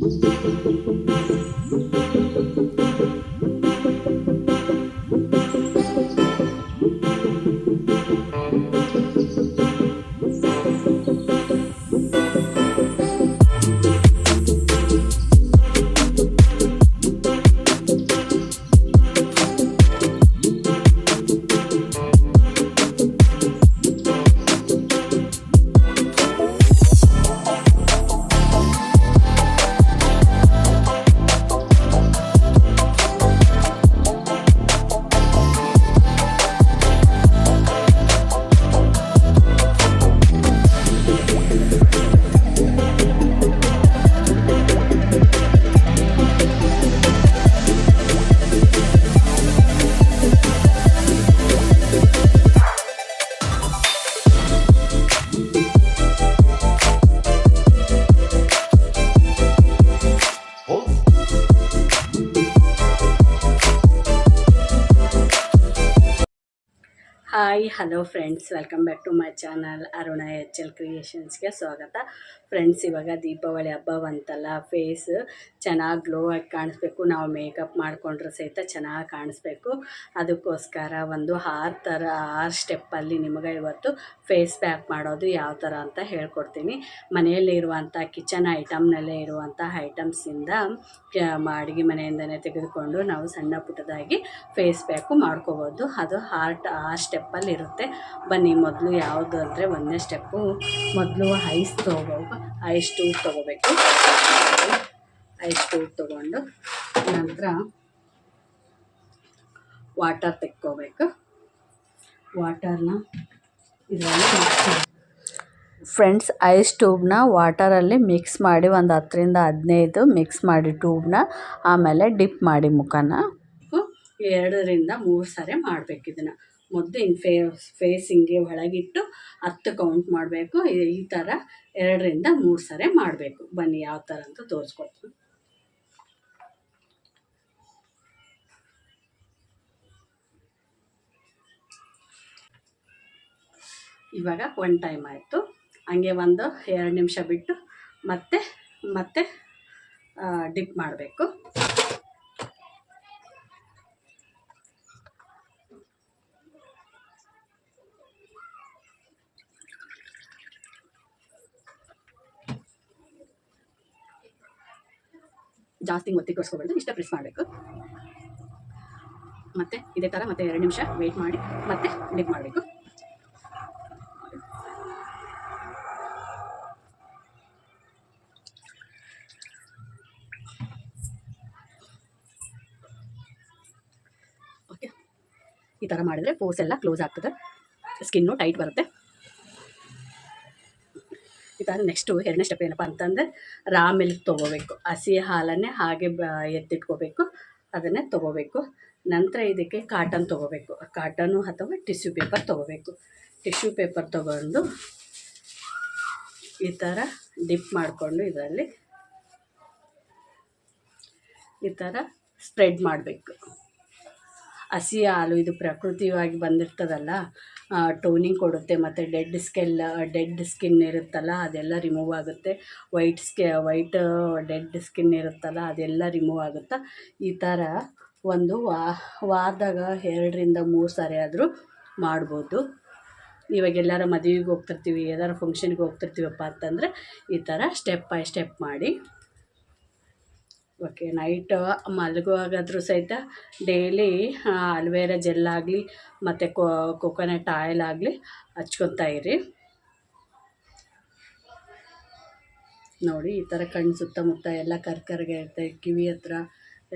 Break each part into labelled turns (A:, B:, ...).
A: Música hello friends welcome back to my channel Aruna H L ಕ್ರಿಯೇಷನ್ಸ್ಗೆ ಸ್ವಾಗತ. Friends ಇವಾಗ ದೀಪಾವಳಿ ಹಬ್ಬ ಬಂತಲ್ಲ ಫೇಸ್ ಚೆನ್ನಾಗಿ ಗ್ಲೋ ಆಗಿ ಕಾಣಿಸ್ಬೇಕು. ನಾವು ಮೇಕಪ್ ಮಾಡಿಕೊಂಡ್ರೆ ಸಹಿತ ಚೆನ್ನಾಗಿ ಕಾಣಿಸ್ಬೇಕು. ಅದಕ್ಕೋಸ್ಕರ ಒಂದು ಆರು ಥರ, ಆರು ಸ್ಟೆಪ್ಪಲ್ಲಿ ನಿಮಗೆ ಇವತ್ತು ಫೇಸ್ ಪ್ಯಾಕ್ ಮಾಡೋದು ಯಾವ ಥರ ಅಂತ ಹೇಳ್ಕೊಡ್ತೀನಿ. ಮನೆಯಲ್ಲಿರುವಂಥ ಕಿಚನ್ ಐಟಮ್ನಲ್ಲೇ ಇರುವಂಥ ಐಟಮ್ಸಿಂದ ಅಡುಗೆ ಮನೆಯಿಂದನೇ ತೆಗೆದುಕೊಂಡು ನಾವು ಸಣ್ಣ ಪುಟ್ಟದಾಗಿ ಫೇಸ್ ಪ್ಯಾಕು ಮಾಡ್ಕೋಬೋದು. ಅದು ಹಾರ್ಟ್ ಆ ಸ್ಟೆಪ್ಪಲ್ಲಿ ಇರುತ್ತೆ ಬನ್ನಿ, ಮೊದಲು ಯಾವುದು ಅಂದರೆ ಒಂದನೇ ಸ್ಟೆಪ್ಪು ಮೊದಲು ಐಸ್ ತೊಗೋಬೇಕು. ಐಸ್ ಟೂ ತೊಗೋಬೇಕು. ಐಸ್ ಟೂ ತೊಗೊಂಡು ನಂತರ ವಾಟರ್ ತೆಕ್ಕೋಬೇಕು. ವಾಟರ್ನ ಇದರಲ್ಲಿ ಫ್ರೆಂಡ್ಸ್ ಐಸ್ ಟ್ಯೂಬ್ನ ವಾಟರಲ್ಲಿ ಮಿಕ್ಸ್ ಮಾಡಿ ಒಂದು ಹತ್ತರಿಂದ ಹದಿನೈದು ಮಿಕ್ಸ್ ಮಾಡಿ ಟ್ಯೂಬ್ನ ಆಮೇಲೆ ಡಿಪ್ ಮಾಡಿ ಮುಖನ. ಎರಡರಿಂದ ಮೂರು ಸಾರಿ ಮಾಡಬೇಕು ಇದನ್ನು. ಮೊದಲು ಹಿಂಗೆ ಫೇ ಫೇಸ್ ಹಿಂಗೆ ಒಳಗಿಟ್ಟು ಹತ್ತು ಕೌಂಟ್ ಮಾಡಬೇಕು. ಈ ಥರ ಎರಡರಿಂದ ಮೂರು ಸರಿ ಮಾಡಬೇಕು. ಬನ್ನಿ ಯಾವ ಥರ ಅಂತ ತೋರಿಸ್ಕೊಡ್ತೀನಿ. ಇವಾಗ ಒನ್ ಟೈಮ್ ಆಯಿತು. ಹಂಗೆ ಒಂದು ಎರಡು ನಿಮಿಷ ಬಿಟ್ಟು ಮತ್ತೆ ಮತ್ತೆ ಡಿಪ್ ಮಾಡಬೇಕು. ಜಾಸ್ತಿ ಒತ್ತಿ ಕೊಡಿಸ್ಕೊಬಾರ್ದು, ಇಷ್ಟ ಪ್ರೆಸ್ ಮಾಡಬೇಕು. ಮತ್ತು ಇದೇ ಥರ ಮತ್ತೆ ಎರಡು ನಿಮಿಷ ವೆಯ್ಟ್ ಮಾಡಿ, ಮತ್ತೆ ಡಿಪ್ ಮಾಡಬೇಕು. ಓಕೆ ಈ ಥರ ಮಾಡಿದರೆ ಪೋರ್ಸ್ ಎಲ್ಲ ಕ್ಲೋಸ್ ಆಗ್ತದೆ. ಸ್ಕಿನ್ನು ಟೈಟ್ ಬರುತ್ತೆ. ಥರ ನೆಕ್ಸ್ಟು ಎರಡನೇ ಸ್ಟೆಪ್ ಏನಪ್ಪ ಅಂತಂದರೆ ರಾ ಮಿಲ್ಕ್ ತೊಗೋಬೇಕು. ಹಸಿ ಹಾಲನ್ನೇ ಹಾಗೆ ಬ ಎತ್ತಿಟ್ಕೋಬೇಕು. ಅದನ್ನೇ ತೊಗೋಬೇಕು. ನಂತರ ಇದಕ್ಕೆ ಕಾಟನ್ ತೊಗೋಬೇಕು. ಕಾಟನು ಅಥವಾ ಟಿಶ್ಯೂ ಪೇಪರ್ ತೊಗೋಬೇಕು. ಟಿಶ್ಯೂ ಪೇಪರ್ ತೊಗೊಂಡು ಈ ಥರ ಡಿಪ್ ಮಾಡಿಕೊಂಡು ಇದರಲ್ಲಿ ಈ ಥರ ಸ್ಪ್ರೆಡ್ ಮಾಡಬೇಕು. ಹಸಿ ಹಾಲು ಇದು ಪ್ರಕೃತಿಯಾಗಿ ಬಂದಿರ್ತದಲ್ಲ ಟೋನಿಂಗ್ ಕೊಡುತ್ತೆ, ಮತ್ತು ಡೆಡ್ ಸ್ಕೆಲ್ ಡೆಡ್ ಸ್ಕಿನ್ ಇರುತ್ತಲ್ಲ, ಅದೆಲ್ಲ ರಿಮೂವ್ ಆಗುತ್ತೆ. ವೈಟ್ ಸ್ಕೆ ವೈಟ್ ಡೆಡ್ ಸ್ಕಿನ್ ಇರುತ್ತಲ್ಲ, ಅದೆಲ್ಲ ರಿಮೂವ್ ಆಗುತ್ತೆ? ಈ ಥರ ಒಂದು ವಾರದಾಗ ಎರಡರಿಂದ ಮೂರು ಸಾರಿ ಆದರೂ ಮಾಡ್ಬೋದು. ಇವಾಗ ಎಲ್ಲರ ಮದುವೆಗೆ ಹೋಗ್ತಿರ್ತೀವಿ ಏನಾರ ಫಂಕ್ಷನ್ಗೆ ಹೋಗ್ತಿರ್ತೀವಪ್ಪ ಅಂತಂದರೆ ಈ ಥರ ಸ್ಟೆಪ್ ಬೈ ಸ್ಟೆಪ್ ಮಾಡಿ. ಓಕೆ ನೈಟ್ ಮಲಗುವಾಗಾದರೂ ಸಹಿತ ಡೈಲಿ ಅಲ್ವೇರಾ ಜೆಲ್ ಆಗಲಿ, ಮತ್ತು ಕೊಕೊನಟ್ ಆಯಿಲ್ ಆಗಲಿ ಹಚ್ಕೊತಾ ಇರಿ. ನೋಡಿ, ಈ ಥರ ಕಣ್ಣು ಸುತ್ತಮುತ್ತ ಎಲ್ಲ ಕರ್ಕರ್ಗೆ ಇರುತ್ತೆ, ಕಿವಿ ಹತ್ರ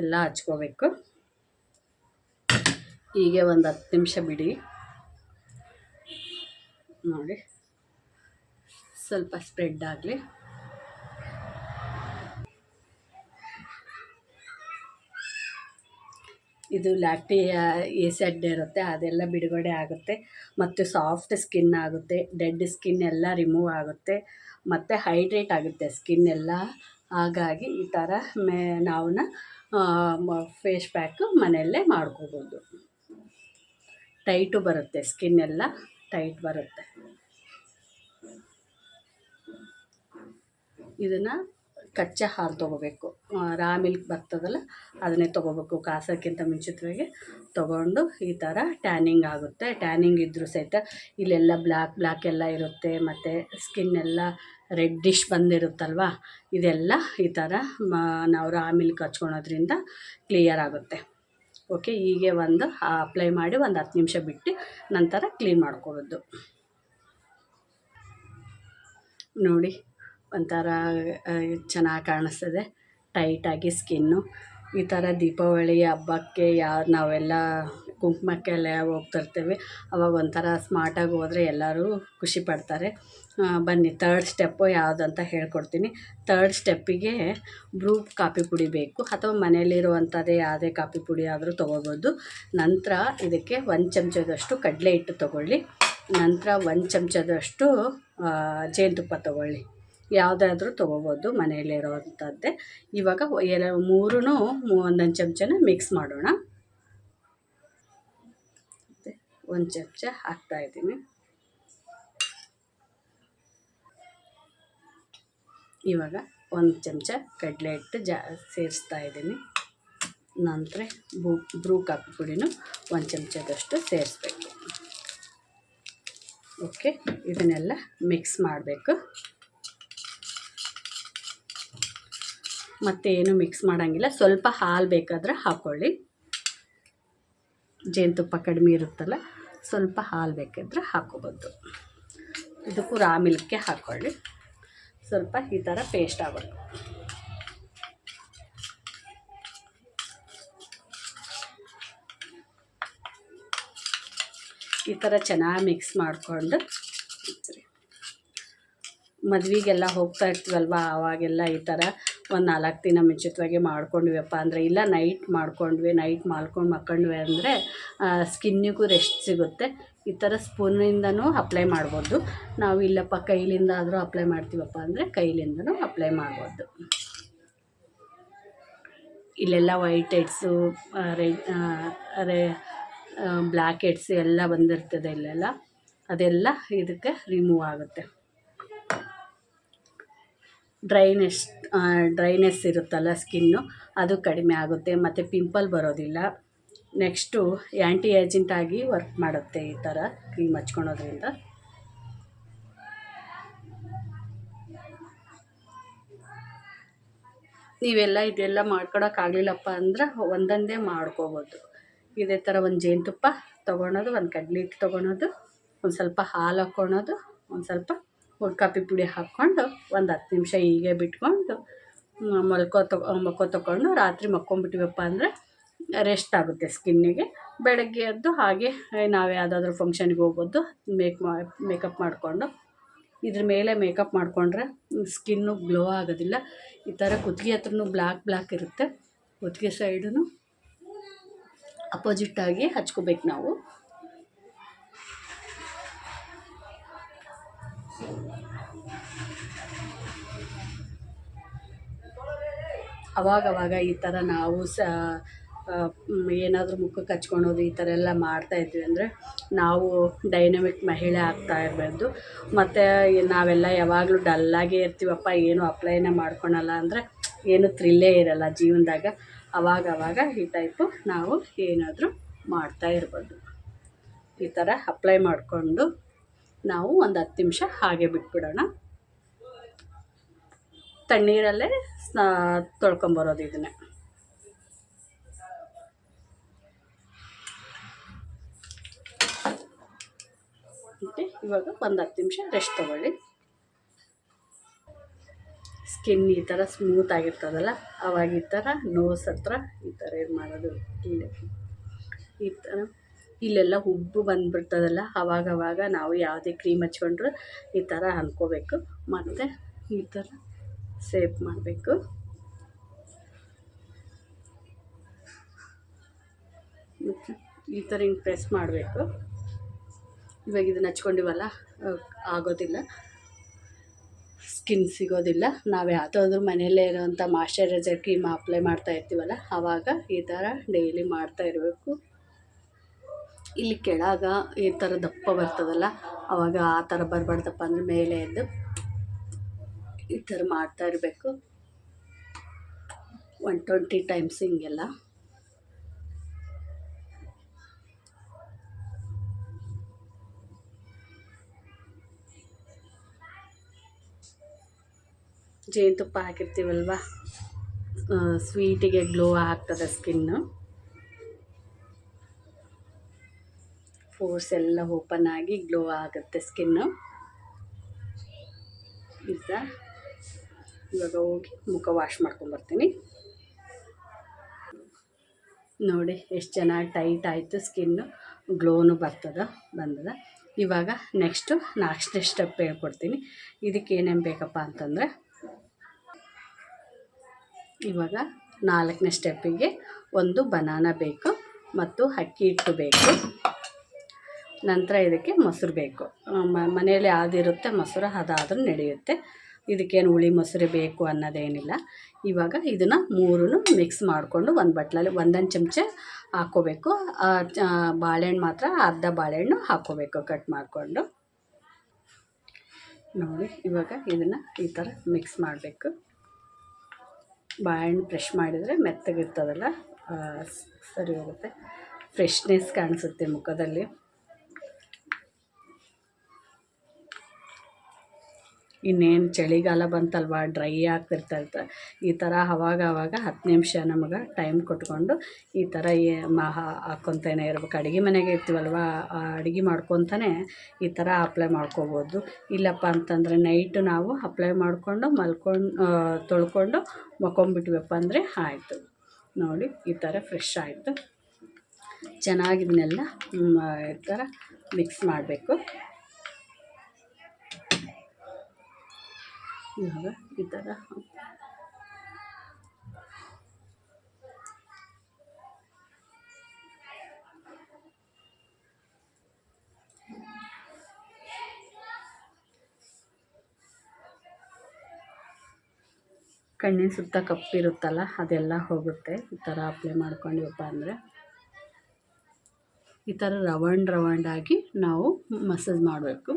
A: ಎಲ್ಲ ಹಚ್ಕೋಬೇಕು. ಹೀಗೆ ಒಂದು ಹತ್ತು ನಿಮಿಷ ಬಿಡಿ. ನೋಡಿ, ಸ್ವಲ್ಪ ಸ್ಪ್ರೆಡ್ ಆಗಲಿ. ಇದು ಲ್ಯಾಕ್ಟಿ ಎಸೆಡ್ ಇರುತ್ತೆ, ಅದೆಲ್ಲ ಬಿಡುಗಡೆ ಆಗುತ್ತೆ. ಮತ್ತು ಸಾಫ್ಟ್ ಸ್ಕಿನ್ ಆಗುತ್ತೆ, ಡೆಡ್ ಸ್ಕಿನ್ ಎಲ್ಲ ರಿಮೂವ್ ಆಗುತ್ತೆ, ಮತ್ತು ಹೈಡ್ರೇಟ್ ಆಗುತ್ತೆ ಸ್ಕಿನ್ ಎಲ್ಲ. ಹಾಗಾಗಿ ಈ ಥರ ಮೇ ನಾವನ್ನ ಫೇಸ್ ಪ್ಯಾಕು ಮನೆಯಲ್ಲೇ ಮಾಡ್ಕೋಬೋದು. ಟೈಟು ಬರುತ್ತೆ, ಸ್ಕಿನ್ ಎಲ್ಲ ಟೈಟ್ ಬರುತ್ತೆ. ಇದನ್ನು ಕಚ್ಚಾ ಹಾಲು ತೊಗೋಬೇಕು. ರಾ ಮಿಲ್ಕ್ ಬರ್ತದಲ್ಲ, ಅದನ್ನೇ ತೊಗೋಬೇಕು. ಕಾಸೋಕ್ಕಿಂತ ಮುಂಚಿತವಾಗಿ ತೊಗೊಂಡು ಈ ಥರ ಟ್ಯಾನಿಂಗ್ ಆಗುತ್ತೆ. ಟ್ಯಾನಿಂಗ್ ಇದ್ದರೂ ಸಹಿತ ಇಲ್ಲೆಲ್ಲ ಬ್ಲ್ಯಾಕ್ ಬ್ಲ್ಯಾಕ್ ಎಲ್ಲ ಇರುತ್ತೆ. ಮತ್ತು ಸ್ಕಿನ್ ಎಲ್ಲ ರೆಡ್ಡಿಶ್ ಬಂದಿರುತ್ತಲ್ವ? ಇದೆಲ್ಲ ಈ ಥರ ನಾವು ರಾ ಮಿಲ್ಕ್ ಹಚ್ಕೊಳೋದ್ರಿಂದ ಕ್ಲಿಯರ್ ಆಗುತ್ತೆ. ಓಕೆ, ಹೀಗೆ ಒಂದು ಅಪ್ಲೈ ಮಾಡಿ ಒಂದು ಹತ್ತು ನಿಮಿಷ ಬಿಟ್ಟು ನಂತರ ಕ್ಲೀನ್ ಮಾಡ್ಕೊಬೋದು ನೋಡಿ ಒಂಥರ ಚೆನ್ನಾಗಿ ಕಾಣಿಸ್ತದೆ. ಟೈಟಾಗಿ ಸ್ಕಿನ್ನು. ಈ ಥರ ದೀಪಾವಳಿ ಹಬ್ಬಕ್ಕೆ ಯಾರು, ನಾವೆಲ್ಲ ಕುಂಕುಮಕ್ಕೆಲ್ಲ ಹೋಗ್ತಿರ್ತೇವೆ ಅವಾಗ ಒಂಥರ ಸ್ಮಾರ್ಟಾಗಿ ಹೋದರೆ ಎಲ್ಲರೂ ಖುಷಿ ಪಡ್ತಾರೆ. ಬನ್ನಿ ತರ್ಡ್ ಸ್ಟೆಪ್ಪು ಯಾವುದಂತ ಹೇಳ್ಕೊಡ್ತೀನಿ. ತರ್ಡ್ ಸ್ಟೆಪ್ಪಿಗೆ ಬ್ರೂ ಕಾಫಿ ಪುಡಿ ಬೇಕು. ಅಥವಾ ಮನೆಯಲ್ಲಿರುವಂಥದ್ದೇ ಯಾವುದೇ ಕಾಫಿ ಪುಡಿ ಆದರೂ ತೊಗೋಬೋದು. ನಂತರ ಇದಕ್ಕೆ ಒಂದು ಚಮಚದಷ್ಟು ಕಡಲೆ ಹಿಟ್ಟು ತೊಗೊಳ್ಳಿ. ನಂತರ ಒಂದು ಚಮಚದಷ್ಟು ಜೇನುತುಪ್ಪ ತೊಗೊಳ್ಳಿ. ಯಾವುದಾದ್ರೂ ತೊಗೋಬೋದು ಮನೆಯಲ್ಲಿರೋವಂಥದ್ದೇ ಇವಾಗ ಎಲ್ಲ ಮೂರೂ ಒಂದೊಂದು ಚಮಚನ ಮಿಕ್ಸ್ ಮಾಡೋಣ. ಒಂದು ಚಮಚ ಹಾಕ್ತಾಯಿದ್ದೀನಿ ಇವಾಗ ಒಂದು ಚಮಚ ಕಡಲೆ ಹಿಟ್ಟು ಜಾ, ಸೇರಿಸ್ತಾ ಇದ್ದೀನಿ. ನಂತರ ಬ್ರೂ ಬ್ರೂ ಕಾಫಿ ಪುಡಿನೂ ಒಂದು ಚಮಚದಷ್ಟು ಸೇರಿಸ್ಬೇಕು. ಓಕೆ, ಇದನ್ನೆಲ್ಲ ಮಿಕ್ಸ್ ಮಾಡಬೇಕು. ಮತ್ತೇನು ಮಿಕ್ಸ್ ಮಾಡೋಂಗಿಲ್ಲ. ಸ್ವಲ್ಪ ಹಾಲು ಬೇಕಾದರೆ ಹಾಕ್ಕೊಳ್ಳಿ ಜೇನುತುಪ್ಪ ಕಡಿಮೆ ಇರುತ್ತಲ್ಲ, ಸ್ವಲ್ಪ ಹಾಲು ಬೇಕಿದ್ರೆ ಹಾಕೋಬೋದು. ಇದಕ್ಕೂ ರಾ ಮಿಲ್ಕ್ಗೆ ಹಾಕ್ಕೊಳ್ಳಿ ಸ್ವಲ್ಪ ಈ ಥರ ಪೇಸ್ಟ್ ಆಗೋದು ಈ ಥರ ಚೆನ್ನಾಗಿ ಮಿಕ್ಸ್ ಮಾಡಿಕೊಂಡು ಮದ್ವೆಗೆಲ್ಲ ಹೋಗ್ತಾ ಇರ್ತೀವಲ್ವ ಆವಾಗೆಲ್ಲ ಈ ಥರ ಒಂದು ನಾಲ್ಕು ದಿನ ಮುಂಚಿತವಾಗಿ ಮಾಡ್ಕೊಂಡ್ವಿಯಪ್ಪ. ಅಂದರೆ ಇಲ್ಲ ನೈಟ್ ಮಾಡ್ಕೊಂಡ್ವಿ ನೈಟ್ ಮಾಡ್ಕೊಂಡು ಮಕ್ಕೊಂಡ್ವಿ ಅಂದರೆ ಸ್ಕಿನ್ನಿಗೂ ರೆಸ್ಟ್ ಸಿಗುತ್ತೆ. ಈ ಥರ ಸ್ಪೂನಿಂದನೂ ಅಪ್ಲೈ ಮಾಡ್ಬೋದು. ನಾವು ಇಲ್ಲಪ್ಪ ಕೈಲಿಂದ ಆದರೂ ಅಪ್ಲೈ ಮಾಡ್ತೀವಪ್ಪ ಅಂದರೆ ಕೈಲಿಂದನೂ ಅಪ್ಲೈ ಮಾಡ್ಬೋದು. ಇಲ್ಲೆಲ್ಲ ವೈಟ್ ಹೆಡ್ಸು ರೆಡ್ ರೇ ಬ್ಲ್ಯಾಕ್ ಹೆಡ್ಸ್ ಎಲ್ಲ ಬಂದಿರ್ತದೆ ಇಲ್ಲೆಲ್ಲ. ಅದೆಲ್ಲ ಇದಕ್ಕೆ ರಿಮೂವ್ ಆಗುತ್ತೆ. ಡ್ರೈನೆಸ್ ಡ್ರೈನೆಸ್ ಇರುತ್ತಲ್ಲ ಸ್ಕಿನ್ನು, ಅದು ಕಡಿಮೆ ಆಗುತ್ತೆ. ಮತ್ತು ಪಿಂಪಲ್ ಬರೋದಿಲ್ಲ. ನೆಕ್ಸ್ಟು ಆ್ಯಂಟಿ ಏಜೆಂಟ್ ಆಗಿ ವರ್ಕ್ ಮಾಡುತ್ತೆ ಈ ಥರ ಕ್ರೀಮ್ ಹಚ್ಕೊಳೋದ್ರಿಂದ. ನೀವೆಲ್ಲ ಇದೆಲ್ಲ ಮಾಡ್ಕೊಳಕ್ಕಾಗಲಿಲ್ಲಪ್ಪ ಅಂದ್ರೆ ಒಂದೊಂದೇ ಮಾಡ್ಕೋಬೋದು. ಇದೇ ಥರ ಒಂದು ಜೇನುತುಪ್ಪ ತೊಗೊಳೋದು, ಒಂದು ಕಡ್ಲೆ ಹಿಟ್ಟು ತೊಗೊಳೋದು, ಒಂದು ಸ್ವಲ್ಪ ಹಾಲು ಹಾಕ್ಕೊಳೋದು, ಒಂದು ಸ್ವಲ್ಪ ಒಂದು ಕಾಫಿ ಪುಡಿ ಹಾಕ್ಕೊಂಡು ಒಂದು ಹತ್ತು ನಿಮಿಷ ಹೀಗೆ ಬಿಟ್ಕೊಂಡು ಮಲ್ಕೋ ತಗೊ ಮಕ್ಕೋ ತಗೊಂಡು ರಾತ್ರಿ ಮಕ್ಕೊಂಬಿಟ್ಟಿವಪ್ಪ ಅಂದರೆ ರೆಸ್ಟ್ ಆಗುತ್ತೆ ಸ್ಕಿನ್ನಿಗೆ. ಬೆಳಗ್ಗೆ ಎದ್ದು ಹಾಗೆ ನಾವು ಯಾವುದಾದ್ರೂ ಫಂಕ್ಷನ್ಗೆ ಹೋಗೋದು ಮೇಕ್ ಮಾ ಮೇಕಪ್ ಮಾಡಿಕೊಂಡು, ಇದ್ರ ಮೇಲೆ ಮೇಕಪ್ ಮಾಡಿಕೊಂಡ್ರೆ ಸ್ಕಿನ್ನು ಗ್ಲೋ ಆಗೋದಿಲ್ಲ. ಈ ಥರ ಕುತ್ತಿಗೆ ಹತ್ರನೂ ಬ್ಲ್ಯಾಕ್ ಬ್ಲ್ಯಾಕ್ ಇರುತ್ತೆ. ಕುತ್ತಿಗೆ ಸೈಡೂ ಅಪೋಸಿಟ್ಟಾಗಿ ಹಚ್ಕೋಬೇಕು ನಾವು. ಅವಾಗವಾಗ ಈ ಥರ ನಾವು ಸಹ ಏನಾದರೂ ಮುಖಕ್ಕೆ ಹಚ್ಕೊಳೋದು ಈ ಥರ ಎಲ್ಲ ಮಾಡ್ತಾಯಿದ್ವಿ ಅಂದರೆ ನಾವು ಡೈನಮಿಕ್ ಮಹಿಳೆ ಆಗ್ತಾ ಇರಬಾರ್ದು. ಮತ್ತು ನಾವೆಲ್ಲ ಯಾವಾಗಲೂ ಡಲ್ಲಾಗೇ ಇರ್ತೀವಪ್ಪ, ಏನು ಅಪ್ಲೈನೇ ಮಾಡ್ಕೊಳಲ್ಲ ಅಂದರೆ ಏನು ಥ್ರಿಲ್ಲೇ ಇರಲ್ಲ ಜೀವನದಾಗ. ಅವಾಗವಾಗ ಅವಾಗ ಈ ಟೈಪು ನಾವು ಏನಾದರೂ ಮಾಡ್ತಾ ಇರ್ಬೋದು ಈ ಥರ ಅಪ್ಲೈ ಮಾಡಿಕೊಂಡು ನಾವು ಒಂದು ಹತ್ತು ನಿಮಿಷ ಹಾಗೆ ಬಿಟ್ಬಿಡೋಣ. ತಣ್ಣೀರಲ್ಲೇ ಸ್ನಾ ತೊಳ್ಕೊಂಬರೋದು ಇದನ್ನೇ. ಮತ್ತು ಇವಾಗ ಒಂದು ಹತ್ತು ನಿಮಿಷ ರೆಸ್ಟ್ ತೊಗೊಳ್ಳಿ. ಸ್ಕಿನ್ ಈ ಥರ ಸ್ಮೂತ್ ಆಗಿರ್ತದಲ್ಲ, ಅವಾಗ ಈ ಥರ ನೋಸ್ ಹತ್ರ ಈ ಥರ ಏನು ಮಾಡೋದು ಇಲ್ಲಿ ಈ ಥರ ಇಲ್ಲೆಲ್ಲ ಉಬ್ಬು ಬಂದುಬಿಡ್ತದಲ್ಲ, ಅವಾಗವಾಗ ನಾವು ಯಾವುದೇ ಕ್ರೀಮ್ ಹಚ್ಕೊಂಡ್ರು ಈ ಥರ ಅನ್ಕೋಬೇಕು ಮತ್ತು ಈ ಥರ ಸೇಪ್ ಮಾಡಬೇಕು. ಮತ್ತು ಈ ಥರ ಹಿಂಗೆ ಪ್ರೆಸ್ ಮಾಡಬೇಕು. ಇವಾಗ ಇದನ್ನು ಹಚ್ಕೊಂಡಿವಲ್ಲ ಆಗೋದಿಲ್ಲ. ಸ್ಕಿನ್ ಸಿಗೋದಿಲ್ಲ. ನಾವು ಯಾವುದಾದ್ರೂ ಮನೆಯಲ್ಲೇ ಇರೋವಂಥ ಮಾಯಶ್ಚರೈಸರ್ ಕ್ರೀಮ್ ಅಪ್ಲೈ ಮಾಡ್ತಾ ಇರ್ತೀವಲ್ಲ ಆವಾಗ ಈ ಥರ ಡೈಲಿ ಮಾಡ್ತಾ ಇರಬೇಕು. ಇಲ್ಲಿ ಕೆಳಗ ಈ ಥರ ದಪ್ಪ ಬರ್ತದಲ್ಲ ಆವಾಗ ಆ ಥರ ಬರಬಾರ್ದಪ್ಪ ಅಂದರೆ ಮೇಲೆ ಎದ್ದು ಈ ಥರ ಮಾಡ್ತಾ ಇರಬೇಕು. ಒನ್ ಟ್ವೆಂಟಿ ಟೈಮ್ಸ್ ಹಿಂಗೆಲ್ಲ. ಜೇನುತುಪ್ಪ ಹಾಕಿರ್ತೀವಲ್ವ? ಸ್ವೀಟಿಗೆ ಗ್ಲೋ ಆಗ್ತದೆ ಸ್ಕಿನ್ನು ಫೋರ್ಸ್ ಎಲ್ಲ ಓಪನ್ ಆಗಿ ಗ್ಲೋ ಆಗುತ್ತೆ ಸ್ಕಿನ್ನು ಈಗ ಇವಾಗ ಹೋಗಿ ಮುಖ ವಾಶ್ ಮಾಡ್ಕೊಂಬರ್ತೀನಿ ನೋಡಿ, ಎಷ್ಟು ಚೆನ್ನಾಗಿ ಟೈಟ್ ಆಯಿತು ಸ್ಕಿನ್ನು ಗ್ಲೋನು ಬರ್ತದ, ಬಂದದ. ಇವಾಗ ನೆಕ್ಸ್ಟು ನಾಲ್ಕನೇ ಸ್ಟೆಪ್ ಹೇಳ್ಕೊಡ್ತೀನಿ. ಇದಕ್ಕೆ ಏನೇನು ಬೇಕಪ್ಪ ಅಂತಂದರೆ, ಇವಾಗ ನಾಲ್ಕನೇ ಸ್ಟೆಪ್ಪಿಗೆ ಒಂದು ಬನಾನ ಬೇಕು ಮತ್ತು ಅಕ್ಕಿ ಹಿಟ್ಟು ಬೇಕು. ನಂತರ ಇದಕ್ಕೆ ಮೊಸರು ಬೇಕು. ಮನೆಯಲ್ಲಿ ಯಾವುದಿರುತ್ತೆ ಮೊಸರು ಅದಾದರೂ ನಡೆಯುತ್ತೆ. ಇದಕ್ಕೇನು ಹುಳಿ ಮೊಸರು ಬೇಕು ಅನ್ನೋದೇನಿಲ್ಲ. ಇವಾಗ ಇದನ್ನು ಮೂರೂ ಮಿಕ್ಸ್ ಮಾಡಿಕೊಂಡು ಒಂದು ಬಟ್ಲಲ್ಲಿ ಒಂದೊಂದು ಚಮಚ ಹಾಕ್ಕೋಬೇಕು. ಬಾಳೆಹಣ್ಣು ಮಾತ್ರ ಅರ್ಧ ಬಾಳೆಹಣ್ಣು ಹಾಕ್ಕೋಬೇಕು ಕಟ್ ಮಾಡಿಕೊಂಡು. ನೋಡಿ, ಇವಾಗ ಇದನ್ನು ಈ ಥರ ಮಿಕ್ಸ್ ಮಾಡಬೇಕು. ಬಾಳೆಹಣ್ಣು ಫ್ರೆಶ್ ಮಾಡಿದರೆ ಮೆತ್ತಗಿರ್ತದಲ್ಲ ಸರಿ ಹೋಗುತ್ತೆ. ಫ್ರೆಶ್ನೆಸ್ ಕಾಣಿಸುತ್ತೆ ಮುಖದಲ್ಲಿ. ಇನ್ನೇನು ಚಳಿಗಾಲ ಬಂತಲ್ವ? ಡ್ರೈ ಆಗ್ತಿರ್ತೈತೆ. ಈ ಥರ ಅವಾಗ ಅವಾಗ ಹತ್ತು ನಿಮಿಷ ನಮಗೆ ಟೈಮ್ ಕೊಟ್ಕೊಂಡು ಈ ಥರ ಏ ಹಾಕ್ಕೊತಾನೆ ಇರ್ಬೇಕು. ಅಡುಗೆ ಮನೆಗೆ ಇರ್ತೀವಲ್ವ? ಅಡುಗೆ ಮಾಡ್ಕೊತಾನೆ ಈ ಥರ ಅಪ್ಲೈ ಮಾಡ್ಕೋಬೋದು. ಇಲ್ಲಪ್ಪ ಅಂತಂದರೆ ನೈಟು ನಾವು ಅಪ್ಲೈ ಮಾಡಿಕೊಂಡು ಮಲ್ಕೊಂಡು ತೊಳ್ಕೊಂಡು ಮಕ್ಕೊಂಬಿಟ್ವಪ್ಪ ಅಂದರೆ ಆಯಿತು. ನೋಡಿ ಈ ಥರ ಫ್ರೆಶ್ ಆಯಿತು. ಚೆನ್ನಾಗಿದ್ನೆಲ್ಲ ಈ ಥರ ಮಿಕ್ಸ್ ಮಾಡಬೇಕು. ಇವಾಗ ಈ ಥರ ಕಣ್ಣಿನ ಸುತ್ತ ಕಪ್ಪಿರುತ್ತಲ್ಲ ಅದೆಲ್ಲ ಹೋಗುತ್ತೆ. ಈ ಥರ ಅಪ್ಲೈ ಮಾಡ್ಕೊಂಡಿವಪ್ಪ ಅಂದರೆ. ಈ ಥರ ರವಂಡ್ ರವಂಡಾಗಿ ನಾವು ಮಸಾಜ್ ಮಾಡಬೇಕು.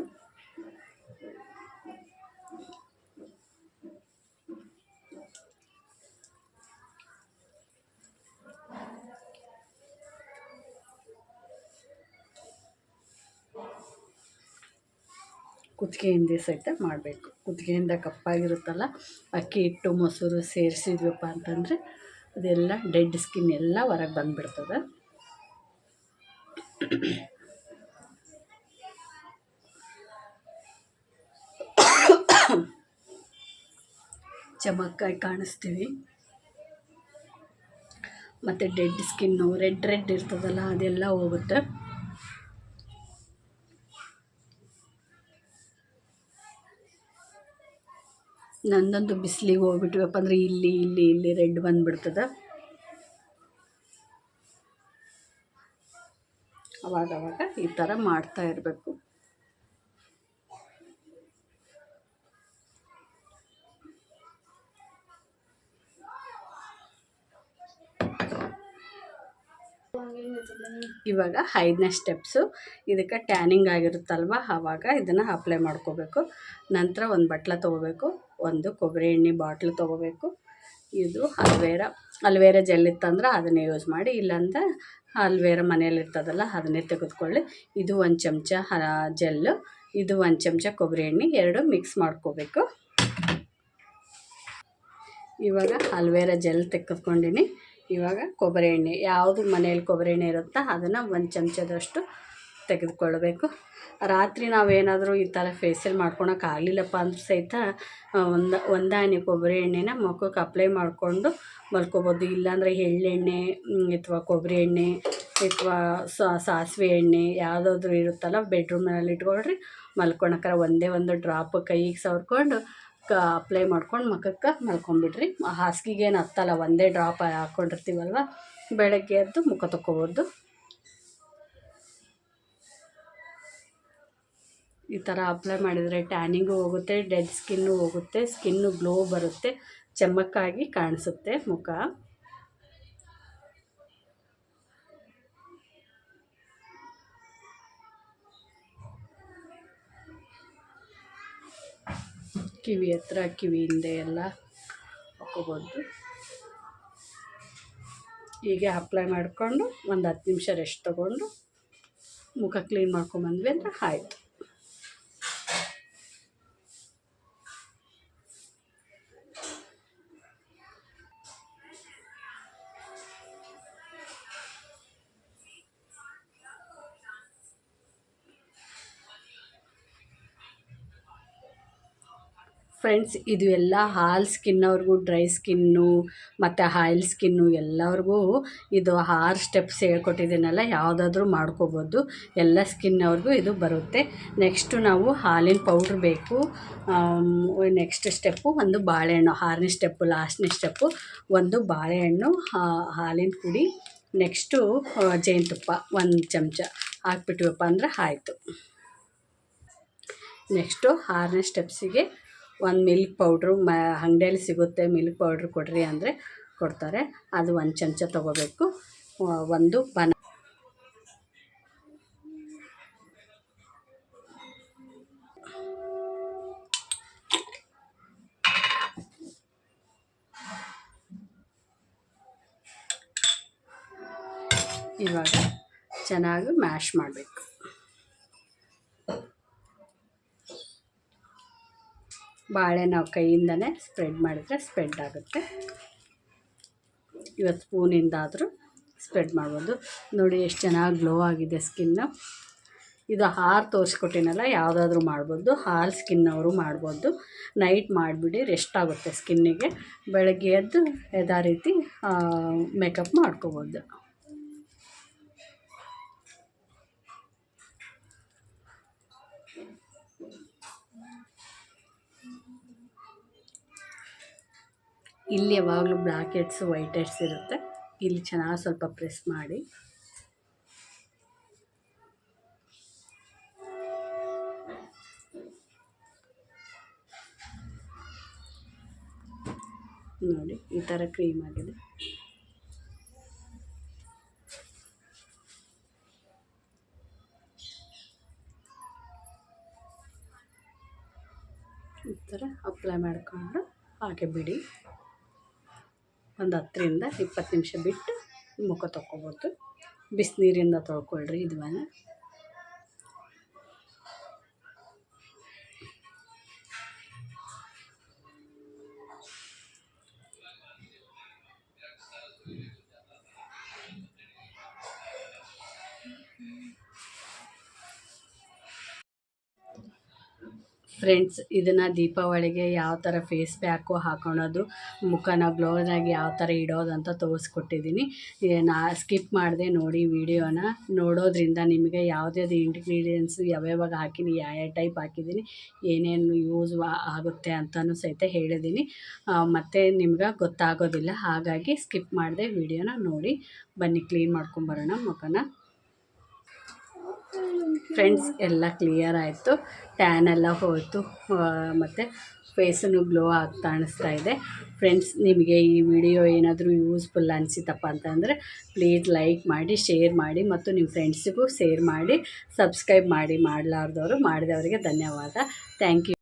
A: ಕುತ್ತಿಗೆಯಿಂದ ಸಹಿತ ಮಾಡಬೇಕು. ಕುತ್ತಿಗೆಯಿಂದ ಕಪ್ಪಾಗಿರುತ್ತಲ್ಲ, ಅಕ್ಕಿ ಹಿಟ್ಟು, ಮೊಸರು ಸೇರಿಸಿದ್ವಪ್ಪ ಅಂತಂದರೆ ಅದೆಲ್ಲ ಡೆಡ್ ಸ್ಕಿನ್ ಎಲ್ಲ ಹೊರಗೆ ಬಂದುಬಿಡ್ತದೆ. ಚಮಕ್ಕಾಗಿ ಕಾಣಿಸ್ತೀವಿ. ಮತ್ತು ಡೆಡ್ ಸ್ಕಿನ್ನು ರೆಡ್ ರೆಡ್ ಇರ್ತದಲ್ಲ, ಅದೆಲ್ಲ ಹೋಗುತ್ತೆ. ನಂದೊಂದು ಬಿಸಿಲಿಗೆ ಹೋಗ್ಬಿಟ್ಟಿವಪ್ಪ ಅಂದರೆ ಇಲ್ಲಿ ಇಲ್ಲಿ ಇಲ್ಲಿ ರೆಡ್ ಬಂದುಬಿಡ್ತದೆ. ಅವಾಗ ಅವಾಗ ಈ ಥರ ಮಾಡ್ತಾ ಇರಬೇಕು. ಇವಾಗ ಐದನೇ ಸ್ಟೆಪ್ಸು ಇದಕ್ಕೆ ಟ್ಯಾನಿಂಗ್ ಆಗಿರುತ್ತಲ್ವ? ಆವಾಗ ಇದನ್ನು ಅಪ್ಲೈ ಮಾಡ್ಕೋಬೇಕು. ನಂತರ ಒಂದು ಬಟ್ಲ ತೊಗೋಬೇಕು. ಒಂದು ಕೊಬ್ಬರಿ ಎಣ್ಣೆ ಬಾಟ್ಲು ತೊಗೋಬೇಕು. ಇದು ಅಲ್ವೇರ ಅಲ್ವೇರ ಜೆಲ್ ಇತ್ತಂದ್ರೆ ಅದನ್ನೇ ಯೂಸ್ ಮಾಡಿ, ಇಲ್ಲಾಂದ್ರೆ ಅಲ್ವೇರ ಮನೇಲಿ ಇರ್ತದಲ್ಲ ಅದನ್ನೇ ತೆಗೆದುಕೊಳ್ಳಿ. ಇದು ಒಂದು ಚಮಚ ಜೆಲ್ಲು ಇದು ಒಂದು ಚಮಚ ಕೊಬ್ಬರಿ ಎಣ್ಣೆ, ಎರಡು ಮಿಕ್ಸ್ ಮಾಡ್ಕೋಬೇಕು. ಇವಾಗ ಅಲ್ವೇರ ಜೆಲ್ ತೆಗೆದುಕೊಂಡಿನಿ. ಇವಾಗ ಕೊಬ್ಬರಿ ಎಣ್ಣೆ, ಯಾವುದು ಮನೆಯಲ್ಲಿ ಕೊಬ್ಬರಿ ಎಣ್ಣೆ ಇರುತ್ತೋ ಅದನ್ನು ಒಂದು ಚಮಚದಷ್ಟು ತೆಗೆದುಕೊಳ್ಬೇಕು ರಾತ್ರಿ ನಾವೇನಾದರೂ ಈ ಥರ ಫೇಸಿಯಲ್ ಮಾಡ್ಕೊಳಕ್ಕೆ ಆಗಲಿಲ್ಲಪ್ಪ ಅಂದ್ರೆ ಸಹಿತ ಒಂದು, ಒಂದಾಣಿ ಕೊಬ್ಬರಿ ಎಣ್ಣೆನ ಮುಖಕ್ಕೆ ಅಪ್ಲೈ ಮಾಡಿಕೊಂಡು ಮಲ್ಕೋಬೋದು. ಇಲ್ಲಾಂದರೆ ಎಳ್ಳೆಣ್ಣೆ ಅಥವಾ ಕೊಬ್ಬರಿ ಎಣ್ಣೆ, ಅಥವಾ ಸಾಸಿವೆ ಎಣ್ಣೆ ಯಾವುದಾದ್ರೂ ಇರುತ್ತಲ್ಲ ಬೆಡ್ರೂಮಲ್ಲಿ ಇಟ್ಕೊಳ್ರಿ. ಮಲ್ಕೊಳಕ್ಕಾರ ಒಂದೇ ಒಂದು ಡ್ರಾಪ್ ಕೈಗೆ ಸವರ್ಕೊಂಡು ಕ ಅಪ್ಲೈ ಮಾಡ್ಕೊಂಡು ಮುಖಕ್ಕೆ ಮಲ್ಕೊಂಡ್ಬಿಡ್ರಿ ಹಾಸಿಗೆಗೇನು ಹತ್ತಲ್ಲ, ಒಂದೇ ಡ್ರಾಪ್ ಹಾಕ್ಕೊಂಡಿರ್ತೀವಲ್ವ ಬೆಳಗ್ಗೆ ಎದ್ದು ಮುಖ ತೊಕ್ಕೊಬೋದು. ಈ ಥರ ಅಪ್ಲೈ ಮಾಡಿದರೆ ಟ್ಯಾನಿಂಗು ಹೋಗುತ್ತೆ ಡೆಡ್ ಸ್ಕಿನ್ನು ಹೋಗುತ್ತೆ ಸ್ಕಿನ್ನು ಗ್ಲೋ ಬರುತ್ತೆ, ಚಮಕ್ಕಾಗಿ ಕಾಣಿಸುತ್ತೆ ಮುಖ. ಕಿವಿ ಹತ್ರ, ಕಿವಿ ಹಿಂದೆ ಎಲ್ಲ ಹಾಕೋಬೋದು. ಹೀಗೆ ಅಪ್ಲೈ ಮಾಡಿಕೊಂಡು ಒಂದು ಹತ್ತು ನಿಮಿಷ ರೆಸ್ಟ್ ತೊಗೊಂಡು ಮುಖ ಕ್ಲೀನ್ ಮಾಡ್ಕೊಂಬಂದ್ವಿ ಅಂದರೆ ಆಯಿತು. ಫ್ರೆಂಡ್ಸ್, ಇದು ಎಲ್ಲ ಹಾಲ್ ಸ್ಕಿನ್ನವ್ರಿಗೂ ಡ್ರೈ ಸ್ಕಿನ್ನು ಮತ್ತು ಆಯಿಲ್ ಸ್ಕಿನ್ನು ಎಲ್ಲರಿಗೂ ಇದು ಆರು ಸ್ಟೆಪ್ಸ್ ಹೇಳ್ಕೊಟ್ಟಿದ್ದೀನಲ್ಲ, ಯಾವುದಾದ್ರೂ ಮಾಡ್ಕೋಬೋದು. ಎಲ್ಲ ಸ್ಕಿನ್ನವ್ರಿಗೂ ಇದು ಬರುತ್ತೆ. ನೆಕ್ಸ್ಟು ನಾವು ಹಾಲಿನ ಪೌಡ್ರ್ ಬೇಕು. ನೆಕ್ಸ್ಟ್ ಸ್ಟೆಪ್ಪು ಒಂದು ಬಾಳೆಹಣ್ಣು, ಆರನೇ ಸ್ಟೆಪ್ಪು ಲಾಸ್ಟ್ನೇ ಸ್ಟೆಪ್ಪು ಒಂದು ಬಾಳೆಹಣ್ಣು ಹಾಲಿನ ಪುಡಿ. ನೆಕ್ಸ್ಟು ಜೇನುತುಪ್ಪ, ಒಂದು ಚಮಚ ಹಾಕ್ಬಿಟ್ವಪ್ಪ ಅಂದ್ರೆ ಆಯಿತು. ನೆಕ್ಸ್ಟು ಆರನೇ ಸ್ಟೆಪ್ಸಿಗೆ ಒಂದು ಮಿಲ್ಕ್ ಪೌಡ್ರು ಮ ಅಂಗಡಿಯಲ್ಲಿ ಸಿಗುತ್ತೆ ಮಿಲ್ಕ್ ಪೌಡ್ರ್ ಕೊಡಿರಿ ಅಂದರೆ ಕೊಡ್ತಾರೆ. ಅದು ಒಂದು ಚಮಚ ತೊಗೋಬೇಕು. ಒಂದು ಬನ ಇವಾಗ ಚೆನ್ನಾಗಿ ಮ್ಯಾಶ್ ಮಾಡಬೇಕು. ಬಾಳೆ ನಾವು ಕೈಯಿಂದನೇ ಸ್ಪ್ರೆಡ್ ಮಾಡಿದರೆ ಸ್ಪ್ರೆಡ್ ಆಗುತ್ತೆ. ಇವತ್ತು ಸ್ಪೂನಿಂದಾದರೂ ಸ್ಪ್ರೆಡ್ ಮಾಡ್ಬೋದು. ನೋಡಿ ಎಷ್ಟು ಚೆನ್ನಾಗಿ ಗ್ಲೋ ಆಗಿದೆ ಸ್ಕಿನ್ನು ಇದು ಹಾರು ತೋರಿಸ್ಕೊಟ್ಟಿನಲ್ಲ, ಯಾವುದಾದ್ರೂ ಮಾಡ್ಬೋದು. ಹಾಲು ಸ್ಕಿನ್ನವರು ಮಾಡ್ಬೋದು. ನೈಟ್ ಮಾಡಿಬಿಡಿ ರೆಸ್ಟ್ ಆಗುತ್ತೆ ಸ್ಕಿನ್ನಿಗೆ ಬೆಳಗ್ಗೆ ಎದ್ದು ಯಥಾ ರೀತಿ ಮೇಕಪ್ ಮಾಡ್ಕೋಬೋದು. ಇಲ್ಲಿ ಯಾವಾಗಲೂ ಬ್ಲ್ಯಾಕ್ ಹೆಡ್ಸು ವೈಟ್ ಹೆಡ್ಸ್ ಇರುತ್ತೆ. ಇಲ್ಲಿ ಚೆನ್ನಾಗಿ ಸ್ವಲ್ಪ ಪ್ರೆಸ್ ಮಾಡಿ. ನೋಡಿ, ಈ ಥರ ಕ್ರೀಮ್ ಆಗಿದೆ. ಈ ಥರ ಅಪ್ಲೈ ಮಾಡಿಕೊಂಡು ಹಾಗೆ ಬಿಡಿ. ಒಂದು ಹತ್ತರಿಂದ ಇಪ್ಪತ್ತು ನಿಮಿಷ ಬಿಟ್ಟು ಮುಖ ತೊಕ್ಕೊಬೋದು ಬಿಸಿನೀರಿಂದ ತೊಳ್ಕೊಳ್ರಿ ಇದನ್ನ ಫ್ರೆಂಡ್ಸ್ ಇದನ್ನು ದೀಪಾವಳಿಗೆ ಯಾವ ಥರ ಫೇಸ್ ಪ್ಯಾಕು ಹಾಕೊಳೋದು, ಮುಖನ ಗ್ಲೋಸಾಗಿ ಯಾವ ಥರ ಇಡೋದು ಅಂತ ತೋರಿಸ್ಕೊಟ್ಟಿದ್ದೀನಿ ನಾ ಸ್ಕಿಪ್ ಮಾಡಿದೆ ನೋಡಿ ವಿಡಿಯೋನ ನೋಡೋದ್ರಿಂದ ನಿಮಗೆ ಯಾವುದ್ಯಾವ್ದು ಇಂಗ್ರೀಡಿಯೆಂಟ್ಸು ಯಾವ್ಯಾವಾಗ ಹಾಕಿನಿ, ಯಾವ ಯಾವ ಟೈಪ್ ಹಾಕಿದ್ದೀನಿ ಏನೇನು ಯೂಸ್ ಆಗುತ್ತೆ ಅಂತಲೂ ಸಹಿತ ಹೇಳಿದ್ದೀನಿ ಮತ್ತು ನಿಮ್ಗೆ ಗೊತ್ತಾಗೋದಿಲ್ಲ, ಹಾಗಾಗಿ ಸ್ಕಿಪ್ ಮಾಡಿದೆ ವಿಡಿಯೋನ ನೋಡಿ. ಬನ್ನಿ ಕ್ಲೀನ್ ಮಾಡ್ಕೊಂಬರೋಣ ಮುಖನ. ಫ್ರೆಂಡ್ಸ್, ಎಲ್ಲ ಕ್ಲಿಯರ್ ಆಯಿತು. ಟ್ಯಾನ್ ಎಲ್ಲ ಹೋಯಿತು. ಮತ್ತು ಫೇಸನ್ನು ಗ್ಲೋ ಆಗಿ ಕಾಣಿಸ್ತಾ ಇದೆ. ಫ್ರೆಂಡ್ಸ್ ನಿಮಗೆ ಈ ವಿಡಿಯೋ ಏನಾದರೂ ಯೂಸ್ಫುಲ್ ಅನಿಸಿತಪ್ಪ ಅಂತಂದರೆ ಪ್ಲೀಸ್ ಲೈಕ್ ಮಾಡಿ ಶೇರ್ ಮಾಡಿ ಮತ್ತು ನಿಮ್ಮ ಫ್ರೆಂಡ್ಸಿಗೂ ಶೇರ್ ಮಾಡಿ ಸಬ್ಸ್ಕ್ರೈಬ್ ಮಾಡಿ, ಮಾಡಲಾರ್ದವರು, ಮಾಡಿದವರಿಗೆ ಧನ್ಯವಾದ. Thank you